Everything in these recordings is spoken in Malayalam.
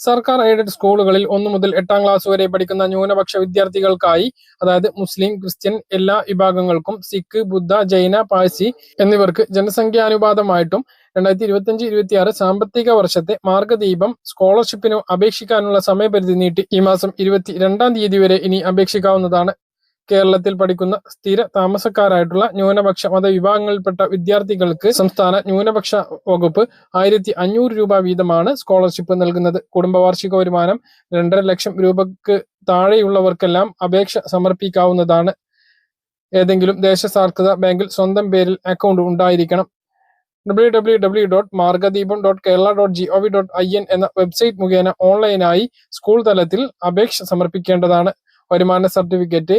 സർക്കാർ എയ്ഡഡ് സ്കൂളുകളിൽ ഒന്നു മുതൽ എട്ടാം ക്ലാസ് വരെ പഠിക്കുന്ന ന്യൂനപക്ഷ വിദ്യാർത്ഥികൾക്കായി അതായത് മുസ്ലിം ക്രിസ്ത്യൻ എല്ലാ വിഭാഗങ്ങൾക്കും സിഖ് ബുദ്ധ ജൈന പാഴ്സി എന്നിവർക്ക് ജനസംഖ്യാനുപാതമായിട്ടും രണ്ടായിരത്തി ഇരുപത്തിയഞ്ച് ഇരുപത്തി ആറ് സാമ്പത്തിക വർഷത്തെ മാർഗദീപം സ്കോളർഷിപ്പിന് അപേക്ഷിക്കാനുള്ള സമയപരിധി നീട്ടി ഈ മാസം ഇരുപത്തി രണ്ടാം തീയതി വരെ ഇനി അപേക്ഷിക്കാവുന്നതാണ്. കേരളത്തിൽ പഠിക്കുന്ന സ്ഥിര താമസക്കാരായിട്ടുള്ള ന്യൂനപക്ഷ മതവിഭാഗങ്ങളിൽപ്പെട്ട വിദ്യാർത്ഥികൾക്ക് സംസ്ഥാന ന്യൂനപക്ഷ വകുപ്പ് ആയിരത്തി അഞ്ഞൂറ് രൂപ വീതമാണ് സ്കോളർഷിപ്പ് നൽകുന്നത്. കുടുംബവാർഷിക വരുമാനം രണ്ടര ലക്ഷം രൂപക്ക് താഴെയുള്ളവർക്കെല്ലാം അപേക്ഷ സമർപ്പിക്കാവുന്നതാണ്. ഏതെങ്കിലും ദേശസാൽകൃത ബാങ്കിൽ സ്വന്തം പേരിൽ അക്കൗണ്ട് ഉണ്ടായിരിക്കണം. W W W dot Margadeepam dot Kerala dot G O V dot I N എന്ന വെബ്സൈറ്റ് മുഖേന ഓൺലൈനായി സ്കൂൾ തലത്തിൽ അപേക്ഷ സമർപ്പിക്കേണ്ടതാണ്. വരുമാന സർട്ടിഫിക്കറ്റ്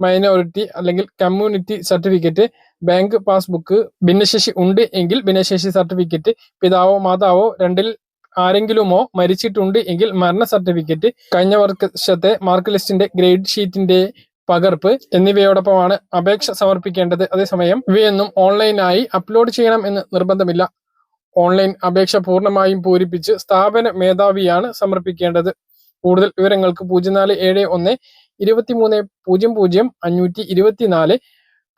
മൈനോറിറ്റി അല്ലെങ്കിൽ കമ്മ്യൂണിറ്റി സർട്ടിഫിക്കറ്റ് ബാങ്ക് പാസ്ബുക്ക് ഭിന്നശേഷി ഉണ്ട് എങ്കിൽ ഭിന്നശേഷി സർട്ടിഫിക്കറ്റ് പിതാവോ മാതാവോ രണ്ടിൽ ആരെങ്കിലുമോ മരിച്ചിട്ടുണ്ട് എങ്കിൽ മരണ സർട്ടിഫിക്കറ്റ് കഴിഞ്ഞ വർഷത്തെ മാർക്ക് ലിസ്റ്റിന്റെ ഗ്രേഡ് ഷീറ്റിന്റെ പകർപ്പ് എന്നിവയോടൊപ്പമാണ് അപേക്ഷ സമർപ്പിക്കേണ്ടത്. അതേസമയം ഇവയൊന്നും ഓൺലൈനായി അപ്ലോഡ് ചെയ്യണം എന്ന് നിർബന്ധമില്ല. ഓൺലൈൻ അപേക്ഷ പൂർണമായും പൂരിപ്പിച്ച് സ്ഥാപന മേധാവിയാണ് സമർപ്പിക്കേണ്ടത്. കൂടുതൽ വിവരങ്ങൾക്ക് പൂജ്യം നാല് ഏഴ് ഒന്ന് ഇരുപത്തിമൂന്ന് പൂജ്യം പൂജ്യം അഞ്ഞൂറ്റി ഇരുപത്തിനാല്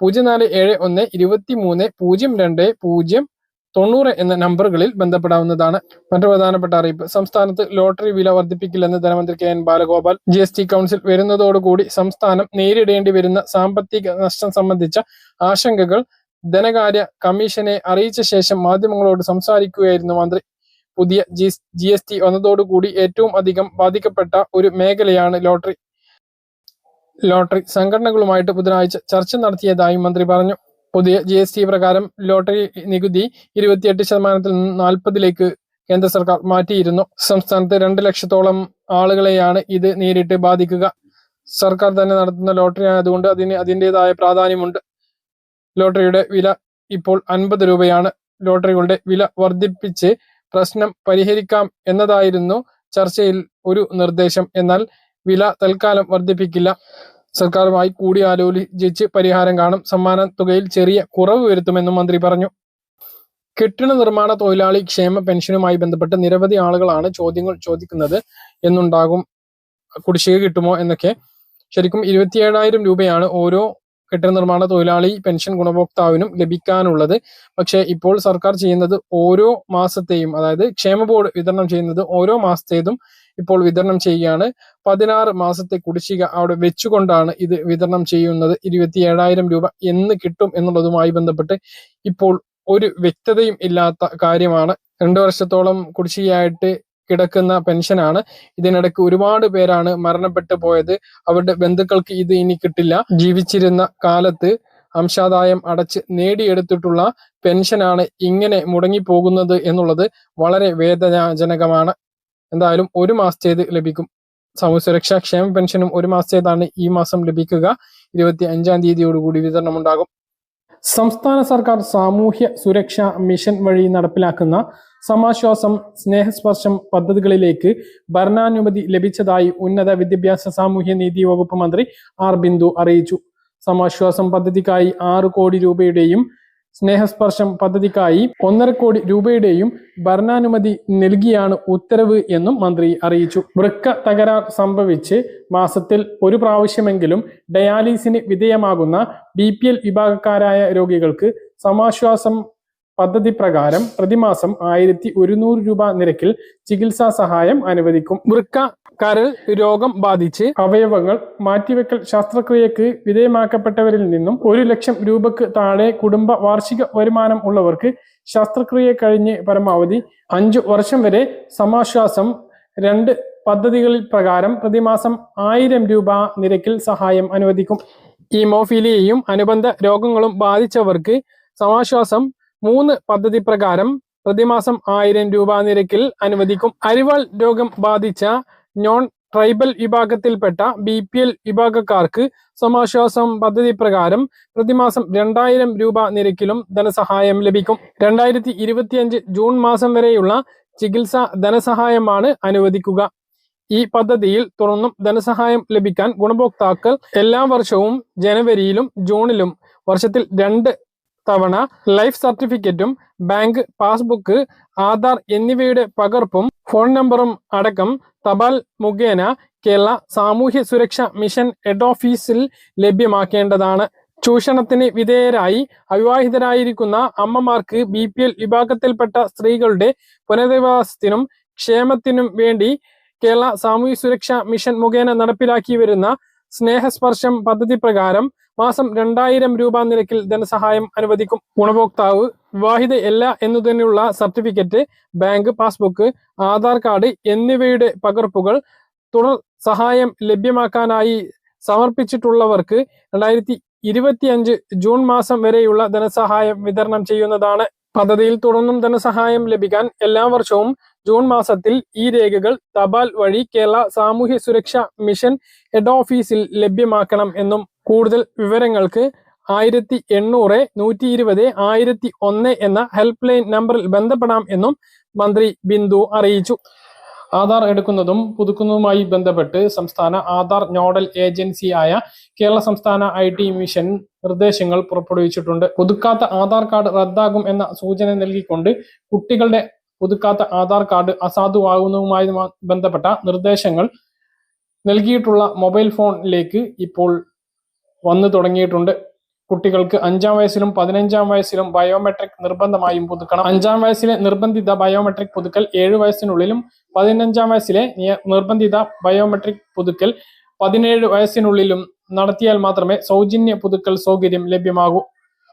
പൂജ്യം നാല് ഏഴ് ഒന്ന് ഇരുപത്തി മൂന്ന് പൂജ്യം രണ്ട് പൂജ്യം തൊണ്ണൂറ് എന്ന നമ്പറുകളിൽ ബന്ധപ്പെടാവുന്നതാണ്. മറ്റു പ്രധാനപ്പെട്ട അറിയിപ്പ്. സംസ്ഥാനത്ത് ലോട്ടറി വില വർദ്ധിപ്പിക്കില്ലെന്ന് ധനമന്ത്രി K N Balagopal G S T council വരുന്നതോടുകൂടി സംസ്ഥാനം നേരിടേണ്ടി വരുന്ന സാമ്പത്തിക നഷ്ടം സംബന്ധിച്ച ആശങ്കകൾ ധനകാര്യ കമ്മീഷനെ അറിയിച്ച ശേഷം മാധ്യമങ്ങളോട് സംസാരിക്കുകയായിരുന്നു മന്ത്രി. പുതിയ ജി ജി എസ് ടി വന്നതോടുകൂടി ഏറ്റവും അധികം ബാധിക്കപ്പെട്ട ഒരു മേഖലയാണ് ലോട്ടറി. ലോട്ടറി സംഘടനകളുമായിട്ട് ബുധനാഴ്ച ചർച്ച നടത്തിയതായും മന്ത്രി പറഞ്ഞു. പുതിയ ജി എസ് ടി പ്രകാരം ലോട്ടറി നികുതി ഇരുപത്തിയെട്ട് ശതമാനത്തിൽ നിന്ന് നാൽപ്പതിലേക്ക് കേന്ദ്ര സർക്കാർ മാറ്റിയിരുന്നു. സംസ്ഥാനത്ത് രണ്ട് ലക്ഷത്തോളം ആളുകളെയാണ് ഇത് നേരിട്ട് ബാധിക്കുക. സർക്കാർ തന്നെ നടത്തുന്ന ലോട്ടറി ആയതുകൊണ്ട് അതിന് അതിന്റെതായ പ്രാധാന്യമുണ്ട്. ലോട്ടറിയുടെ വില ഇപ്പോൾ അൻപത് രൂപയാണ്. ലോട്ടറികളുടെ വില വർദ്ധിപ്പിച്ച് പ്രശ്നം പരിഹരിക്കാം എന്നതായിരുന്നു ചർച്ചയിൽ ഒരു നിർദ്ദേശം. എന്നാൽ വില തൽക്കാലം വർദ്ധിപ്പിക്കില്ല. സർക്കാരുമായി കൂടിയാലോചിച്ച് പരിഹാരം കാണും. സമ്മാന തുകയിൽ ചെറിയ കുറവ് വരുത്തുമെന്നും മന്ത്രി പറഞ്ഞു. കെട്ടിട നിർമ്മാണ തൊഴിലാളി ക്ഷേമ പെൻഷനുമായി ബന്ധപ്പെട്ട് നിരവധി ആളുകളാണ് ചോദ്യങ്ങൾ ചോദിക്കുന്നത് എന്നുണ്ടാകും. കുടിശ്ശിക കിട്ടുമോ എന്നൊക്കെ. ശരിക്കും ഇരുപത്തിയേഴായിരം രൂപയാണ് ഓരോ കെട്ടിട നിർമ്മാണ തൊഴിലാളി പെൻഷൻ ഗുണഭോക്താവിനും ലഭിക്കാനുള്ളത്. പക്ഷേ ഇപ്പോൾ സർക്കാർ ചെയ്യുന്നത് ഓരോ മാസത്തെയും അതായത് ക്ഷേമ ബോർഡ് വിതരണം ചെയ്യുന്നത് ഓരോ മാസത്തേതും ഇപ്പോൾ വിതരണം ചെയ്യുകയാണ്. പതിനാറ് മാസത്തെ കുടിശ്ശിക അവിടെ വെച്ചുകൊണ്ടാണ് ഇത് വിതരണം ചെയ്യുന്നത്. ഇരുപത്തി ഏഴായിരം രൂപ എന്ന് കിട്ടും എന്നുള്ളതുമായി ബന്ധപ്പെട്ട് ഇപ്പോൾ ഒരു വ്യക്തതയും ഇല്ലാത്ത കാര്യമാണ്. രണ്ടു വർഷത്തോളം കുടിശ്ശികയായിട്ട് കിടക്കുന്ന പെൻഷനാണ്. ഇതിനിടയ്ക്ക് ഒരുപാട് പേരാണ് മരണപ്പെട്ടു പോയത്. അവരുടെ ബന്ധുക്കൾക്ക് ഇത് ഇനി കിട്ടില്ല. ജീവിച്ചിരുന്ന കാലത്ത് അംശാദായം അടച്ച് നേടിയെടുത്തിട്ടുള്ള പെൻഷനാണ് ഇങ്ങനെ മുടങ്ങിപ്പോകുന്നത് എന്നുള്ളത് വളരെ വേദനാജനകമാണ്. എന്തായാലും ഒരു മാസത്തേത് ലഭിക്കും. സാമൂഹ്യ സുരക്ഷാ ക്ഷേമ പെൻഷനും ഒരു മാസത്തേതാണ് ഈ മാസം ലഭിക്കുക. ഇരുപത്തി അഞ്ചാം തീയതിയോടുകൂടി വിതരണം ഉണ്ടാകും സംസ്ഥാന സർക്കാർ സാമൂഹ്യ സുരക്ഷാ മിഷൻ വഴി നടപ്പിലാക്കുന്ന സമാശ്വാസം സ്നേഹസ്പർശം പദ്ധതികളിലേക്ക് ഭരണാനുമതി ലഭിച്ചതായി ഉന്നത വിദ്യാഭ്യാസ സാമൂഹ്യ നീതി വകുപ്പ് മന്ത്രി ആർ ബിന്ദു അറിയിച്ചു. സമാശ്വാസം പദ്ധതിക്കായി ആറ് കോടി രൂപയുടെയും സ്നേഹസ്പർശം പദ്ധതിക്കായി ഒന്നര കോടി രൂപയുടെയും ഭരണാനുമതി നൽകിയാണ് ഉത്തരവ് എന്നും മന്ത്രി അറിയിച്ചു. വൃക്ക തകരാർ സംഭവിച്ച് മാസത്തിൽ ഒരു പ്രാവശ്യമെങ്കിലും ഡയാലിസിന് വിധേയമാകുന്ന ബി വിഭാഗക്കാരായ രോഗികൾക്ക് സമാശ്വാസം പദ്ധതി പ്രകാരം പ്രതിമാസം ആയിരത്തി ഒരുന്നൂറ് രൂപ നിരക്കിൽ ചികിത്സാ സഹായം അനുവദിക്കും. വൃക്ക കരൾ രോഗം ബാധിച്ച് അവയവങ്ങൾ മാറ്റിവെക്കൽ ശസ്ത്രക്രിയക്ക് വിധേയമാക്കപ്പെട്ടവരിൽ നിന്നും ഒരു ലക്ഷം രൂപക്ക് താഴെ കുടുംബ വാർഷിക വരുമാനം ഉള്ളവർക്ക് ശസ്ത്രക്രിയ കഴിഞ്ഞ് പരമാവധി അഞ്ചു വർഷം വരെ സമാശ്വാസം രണ്ട് പദ്ധതികളിൽ പ്രകാരം പ്രതിമാസം ആയിരം രൂപ നിരക്കിൽ സഹായം അനുവദിക്കും. ഹീമോഫീലിയയും അനുബന്ധ രോഗങ്ങളും ബാധിച്ചവർക്ക് സമാശ്വാസം മൂന്ന് പദ്ധതി പ്രകാരം പ്രതിമാസം ആയിരം രൂപ നിരക്കിൽ അനുവദിക്കും. അരിവാൾ രോഗം ബാധിച്ച നോൺ ട്രൈബൽ വിഭാഗത്തിൽപ്പെട്ട ബി പി എൽ വിഭാഗക്കാർക്ക് സമാശ്വാസം പദ്ധതി പ്രകാരം പ്രതിമാസം രണ്ടായിരം രൂപ നിരക്കിലും ധനസഹായം ലഭിക്കും. രണ്ടായിരത്തി ഇരുപത്തിയഞ്ച് ജൂൺ മാസം വരെയുള്ള ചികിത്സാ ധനസഹായമാണ് അനുവദിക്കുക. ഈ പദ്ധതിയിൽ തുടർന്നും ധനസഹായം ലഭിക്കാൻ ഗുണഭോക്താക്കൾ എല്ലാ വർഷവും ജനുവരിയിലും ജൂണിലും വർഷത്തിൽ രണ്ട് തവണ ലൈഫ് സർട്ടിഫിക്കറ്റും ബാങ്ക് പാസ്ബുക്ക് ആധാർ എന്നിവയുടെ പകർപ്പും ഫോൺ നമ്പറും അടക്കം തപാൽ മുഖേന കേരള സാമൂഹ്യ സുരക്ഷ മിഷൻ ഹെഡ് ഓഫീസിൽ ലഭ്യമാക്കേണ്ടതാണ്. ചൂഷണത്തിന് വിധേയരായി അവിവാഹിതരായിരിക്കുന്ന അമ്മമാർക്ക് ബി പി എൽ വിഭാഗത്തിൽപ്പെട്ട സ്ത്രീകളുടെ പുനരധിവാസത്തിനും ക്ഷേമത്തിനും വേണ്ടി കേരള സാമൂഹ്യ സുരക്ഷാ മിഷൻ മുഖേന നടപ്പിലാക്കി വരുന്ന സ്നേഹസ്പർശം പദ്ധതി പ്രകാരം മാസം രണ്ടായിരം രൂപ നിരക്കിൽ ധനസഹായം അനുവദിക്കും ഗുണഭോക്താവ്. വിവാഹിത അല്ല എന്നതിനുള്ള certificate bank passbook Aadhaar card എന്നിവയുടെ പകർപ്പുകൾ തുടർ സഹായം ലഭ്യമാക്കാനായി സമർപ്പിച്ചിട്ടുള്ളവർക്ക് രണ്ടായിരത്തി ഇരുപത്തിയഞ്ച് ജൂൺ മാസം വരെയുള്ള ധനസഹായം വിതരണം ചെയ്യുന്നതാണ് പദ്ധതിയിൽ തുടർന്നും ധനസഹായം ലഭിക്കാൻ എല്ലാ വർഷവും ജൂൺ മാസത്തിൽ ഈ രേഖകൾ തപാൽ വഴി കേരള സാമൂഹ്യ സുരക്ഷാ മിഷൻ ഹെഡ് ഓഫീസിൽ ലഭ്യമാക്കണം എന്നും കൂടുതൽ വിവരങ്ങൾക്ക് ആയിരത്തി എണ്ണൂറ് നൂറ്റി ഇരുപത് ആയിരത്തി ഒന്ന് എന്ന ഹെൽപ്പ് ലൈൻ നമ്പറിൽ ബന്ധപ്പെടാം എന്നും മന്ത്രി ബിന്ദു അറിയിച്ചു. ആധാർ എടുക്കുന്നതും പുതുക്കുന്നതുമായി ബന്ധപ്പെട്ട് സംസ്ഥാന ആധാർ നോഡൽ ഏജൻസിയായ കേരള സംസ്ഥാന ഐ ടി മിഷൻ നിർദ്ദേശങ്ങൾ പുറപ്പെടുവിച്ചിട്ടുണ്ട്. പുതുക്കാത്ത ആധാർ കാർഡ് റദ്ദാകും എന്ന സൂചന നൽകിക്കൊണ്ട് കുട്ടികളുടെ പുതുക്കാത്ത ആധാർ കാർഡ് അസാധുവാകുന്നതുമായി ബന്ധപ്പെട്ട നിർദ്ദേശങ്ങൾ നൽകിയിട്ടുള്ള മൊബൈൽ ഫോണിലേക്ക് ഇപ്പോൾ വന്നു തുടങ്ങിയിട്ടുണ്ട്. കുട്ടികൾക്ക് അഞ്ചാം വയസ്സിലും പതിനഞ്ചാം വയസ്സിലും ബയോമെട്രിക് നിർബന്ധമായും പുതുക്കണം. അഞ്ചാം വയസ്സിലെ നിർബന്ധിത ബയോമെട്രിക് പുതുക്കൽ ഏഴു വയസ്സിനുള്ളിലും പതിനഞ്ചാം വയസ്സിലെ നിർബന്ധിത ബയോമെട്രിക് പുതുക്കൽ പതിനേഴ് വയസ്സിനുള്ളിലും നടത്തിയാൽ മാത്രമേ സൗജന്യ പുതുക്കൽ സൗകര്യം ലഭ്യമാകൂ.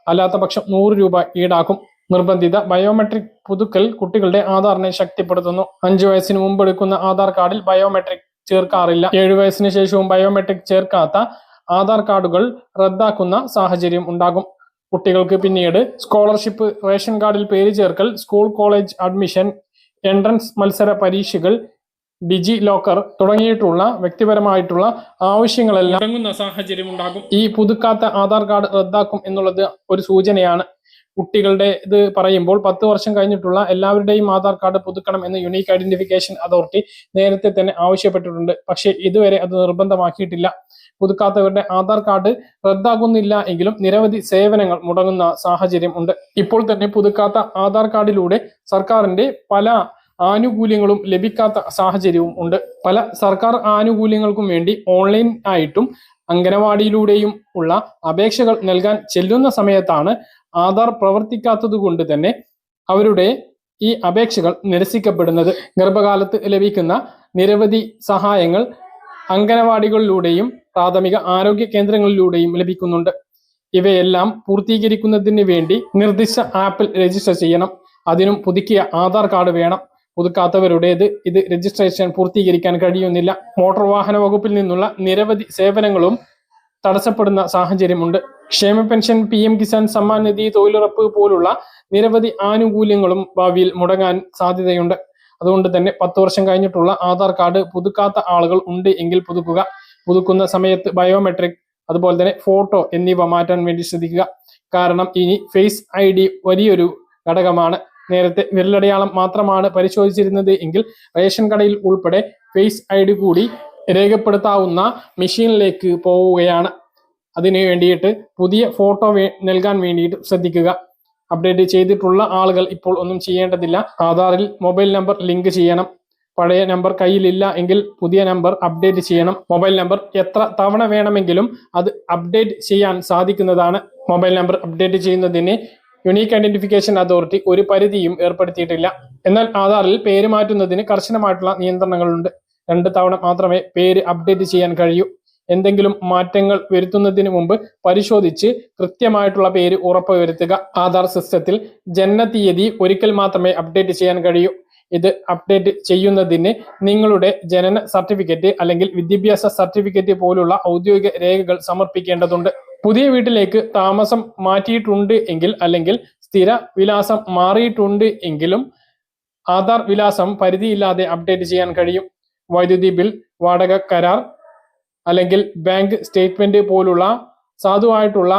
അല്ലാത്ത പക്ഷം നൂറ് രൂപ ഈടാക്കും. നിർബന്ധിത ബയോമെട്രിക് പുതുക്കൽ കുട്ടികളുടെ ആധാറിനെ ശക്തിപ്പെടുത്തുന്നു. അഞ്ചു വയസ്സിന് മുമ്പ് എടുക്കുന്ന ആധാർ കാർഡിൽ ബയോമെട്രിക് ചേർക്കാറില്ല. ഏഴു വയസ്സിന് ശേഷവും ബയോമെട്രിക് ചേർക്കാത്ത ആധാർ കാർഡുകൾ റദ്ദാക്കുന്ന സാഹചര്യം ഉണ്ടാകും. കുട്ടികൾക്ക് പിന്നീട് സ്കോളർഷിപ്പ് റേഷൻ കാർഡിൽ പേര് ചേർക്കൽ സ്കൂൾ കോളേജ് അഡ്മിഷൻ എൻട്രൻസ് മത്സര പരീക്ഷകൾ ഡിജി ലോക്കർ തുടങ്ങിയിട്ടുള്ള വ്യക്തിപരമായിട്ടുള്ള ആവശ്യങ്ങളെല്ലാം അടങ്ങുന്ന സാഹചര്യം ഉണ്ടാകും. ഈ പുതുക്കാത്ത ആധാർ കാർഡ് റദ്ദാക്കും എന്നുള്ളത് ഒരു സൂചനയാണ്. കുട്ടികളുടെ ഇത് പറയുമ്പോൾ പത്ത് വർഷം കഴിഞ്ഞിട്ടുള്ള എല്ലാവരുടെയും ആധാർ കാർഡ് പുതുക്കണം എന്ന് യുണീക്ക് ഐഡന്റിഫിക്കേഷൻ അതോറിറ്റി നേരത്തെ തന്നെ ആവശ്യപ്പെട്ടിട്ടുണ്ട്. പക്ഷേ ഇതുവരെ അത് നിർബന്ധമാക്കിയിട്ടില്ല. പുതുക്കാത്തവരുടെ ആധാർ കാർഡ് റദ്ദാകുന്നില്ല എങ്കിലും നിരവധി സേവനങ്ങൾ മുടങ്ങുന്ന സാഹചര്യം ഉണ്ട്. ഇപ്പോൾ തന്നെ പുതുക്കാത്ത ആധാർ കാർഡിലൂടെ സർക്കാരിന്റെ പല ആനുകൂല്യങ്ങളും ലഭിക്കാത്ത സാഹചര്യവും ഉണ്ട്. പല സർക്കാർ ആനുകൂല്യങ്ങൾക്കും വേണ്ടി ഓൺലൈൻ ആയിട്ടും അംഗനവാടിയിലൂടെയും ഉള്ള അപേക്ഷകൾ നൽകാൻ ചെല്ലുന്ന സമയത്താണ് ആധാർ പ്രവർത്തിക്കാത്തത് കൊണ്ട് തന്നെ അവരുടെ ഈ അപേക്ഷകൾ നിരസിക്കപ്പെടുന്നത്. ഗർഭകാലത്ത് ലഭിക്കുന്ന നിരവധി സഹായങ്ങൾ അംഗനവാടികളിലൂടെയും പ്രാഥമിക ആരോഗ്യ കേന്ദ്രങ്ങളിലൂടെയും ലഭിക്കുന്നുണ്ട്. ഇവയെല്ലാം പൂർത്തീകരിക്കുന്നതിന് വേണ്ടി നിർദ്ദിഷ്ട ആപ്പിൽ രജിസ്റ്റർ ചെയ്യണം. അതിനും പുതുക്കിയ ആധാർ കാർഡ് വേണം. പുതുക്കാത്തവരുടേത് ഇത് രജിസ്ട്രേഷൻ പൂർത്തീകരിക്കാൻ കഴിയുന്നില്ല. മോട്ടോർ വാഹന വകുപ്പിൽ നിന്നുള്ള നിരവധി സേവനങ്ങളും തടസ്സപ്പെടുന്ന സാഹചര്യമുണ്ട്. ക്ഷേമ pension P M Kisan Samman Nidhi തൊഴിലുറപ്പ് പോലുള്ള നിരവധി ആനുകൂല്യങ്ങളും ഭാവിയിൽ മുടങ്ങാൻ സാധ്യതയുണ്ട്. അതുകൊണ്ട് തന്നെ പത്ത് വർഷം കഴിഞ്ഞിട്ടുള്ള ആധാർ കാർഡ് പുതുക്കാത്ത ആളുകൾ ഉണ്ട് എങ്കിൽ പുതുക്കുക. പുതുക്കുന്ന സമയത്ത് ബയോമെട്രിക് അതുപോലെ തന്നെ ഫോട്ടോ എന്നിവ മാറ്റാൻ വേണ്ടി ശ്രദ്ധിക്കുക. കാരണം ഇനി ഫേസ് ഐ ഡി വലിയൊരു ഘടകമാണ്. നേരത്തെ വിരലടയാളം മാത്രമാണ് പരിശോധിച്ചിരുന്നത് എങ്കിൽ റേഷൻ കടയിൽ ഉൾപ്പെടെ ഫേസ് ഐ ഡി കൂടി രേഖപ്പെടുത്താവുന്ന മെഷീനിലേക്ക് പോവുകയാണ്. അതിന് വേണ്ടിയിട്ട് പുതിയ ഫോട്ടോ നൽകാൻ വേണ്ടിയിട്ട് ശ്രദ്ധിക്കുക. അപ്ഡേറ്റ് ചെയ്തിട്ടുള്ള ആളുകൾ ഇപ്പോൾ ഒന്നും ചെയ്യേണ്ടതില്ല. ആധാറിൽ മൊബൈൽ നമ്പർ ലിങ്ക് ചെയ്യണം. പഴയ നമ്പർ കയ്യിലില്ല എങ്കിൽ പുതിയ നമ്പർ അപ്ഡേറ്റ് ചെയ്യണം. മൊബൈൽ നമ്പർ എത്ര തവണ വേണമെങ്കിലും അത് അപ്ഡേറ്റ് ചെയ്യാൻ സാധിക്കുന്നതാണ്. മൊബൈൽ നമ്പർ അപ്ഡേറ്റ് ചെയ്യുന്നതിന് യുണീക്ക് ഐഡന്റിഫിക്കേഷൻ അതോറിറ്റി ഒരു പരിധിയും ഏർപ്പെടുത്തിയിട്ടില്ല. എന്നാൽ ആധാറിൽ പേര് മാറ്റുന്നതിന് കർശനമായിട്ടുള്ള നിയന്ത്രണങ്ങളുണ്ട്. രണ്ട് തവണ മാത്രമേ പേര് അപ്ഡേറ്റ് ചെയ്യാൻ കഴിയൂ. എന്തെങ്കിലും മാറ്റങ്ങൾ വരുത്തുന്നതിന് മുമ്പ് പരിശോധിച്ച് കൃത്യമായിട്ടുള്ള പേര് ഉറപ്പുവരുത്തുക. ആധാർ സിസ്റ്റത്തിൽ ജനനതീയതി ഒരിക്കൽ മാത്രമേ അപ്ഡേറ്റ് ചെയ്യാൻ കഴിയൂ. ഇത് അപ്ഡേറ്റ് ചെയ്യുന്നതിന് നിങ്ങളുടെ ജനന സർട്ടിഫിക്കറ്റ് അല്ലെങ്കിൽ വിദ്യാഭ്യാസ സർട്ടിഫിക്കറ്റ് പോലുള്ള ഔദ്യോഗിക രേഖകൾ സമർപ്പിക്കേണ്ടതുണ്ട്. പുതിയ വീട്ടിലേക്ക് താമസം മാറ്റിയിട്ടുണ്ട് എങ്കിൽ അല്ലെങ്കിൽ സ്ഥിര വിലാസം മാറിയിട്ടുണ്ട് എങ്കിലും ആധാർ വിലാസം പരിധിയില്ലാതെ അപ്ഡേറ്റ് ചെയ്യാൻ കഴിയും. വൈദ്യുതി ബിൽ വാടക കരാർ അല്ലെങ്കിൽ ബാങ്ക് സ്റ്റേറ്റ്മെന്റ് പോലുള്ള സാധുവായിട്ടുള്ള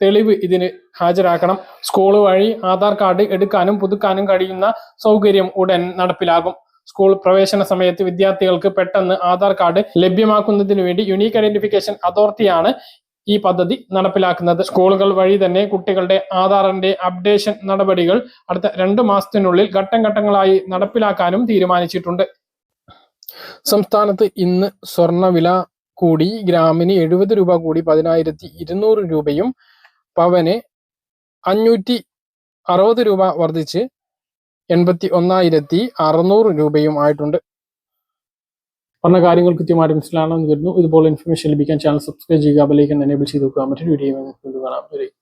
തെളിവ് ഇതിന് ഹാജരാക്കണം. സ്കൂൾ വഴി ആധാർ കാർഡ് എടുക്കാനും പുതുക്കാനും കഴിയുന്ന സൗകര്യം ഉടൻ നടപ്പിലാകും. സ്കൂൾ പ്രവേശന സമയത്ത് വിദ്യാർത്ഥികൾക്ക് പെട്ടെന്ന് ആധാർ കാർഡ് ലഭ്യമാക്കുന്നതിന് വേണ്ടി യുണീക്ക് ഐഡന്റിഫിക്കേഷൻ അതോറിറ്റിയാണ് ഈ പദ്ധതി നടപ്പിലാക്കുന്നത്. സ്കൂളുകൾ വഴി തന്നെ കുട്ടികളുടെ ആധാറിന്റെ അപ്ഡേഷൻ നടപടികൾ അടുത്ത രണ്ടു മാസത്തിനുള്ളിൽ ഘട്ടം ഘട്ടങ്ങളായി നടപ്പിലാക്കാനും തീരുമാനിച്ചിട്ടുണ്ട്. സംസ്ഥാനത്ത് ഇന്ന് സ്വർണവില കൂടി ഗ്രാമിന് എഴുപത് രൂപ കൂടി പതിനായിരത്തി ഇരുന്നൂറ് രൂപയും പവന് അഞ്ഞൂറ്റി അറുപത് രൂപ വർദ്ധിച്ച് എൺപത്തി ഒന്നായിരത്തി അറുന്നൂറ് രൂപയും ആയിട്ടുണ്ട്. പറഞ്ഞ കാര്യങ്ങൾ കൃത്യമായിട്ട് മനസ്സിലാണെന്ന് കരുതുന്നു. ഇതുപോലെ ഇൻഫർമേഷൻ ലഭിക്കാൻ ചാനൽ സബ്സ്ക്രൈബ് ചെയ്യുക ബെലൈക്കൻ എനേബിൾ ചെയ്ത് നോക്കുക മറ്റൊരു വീഡിയോ കാണാം.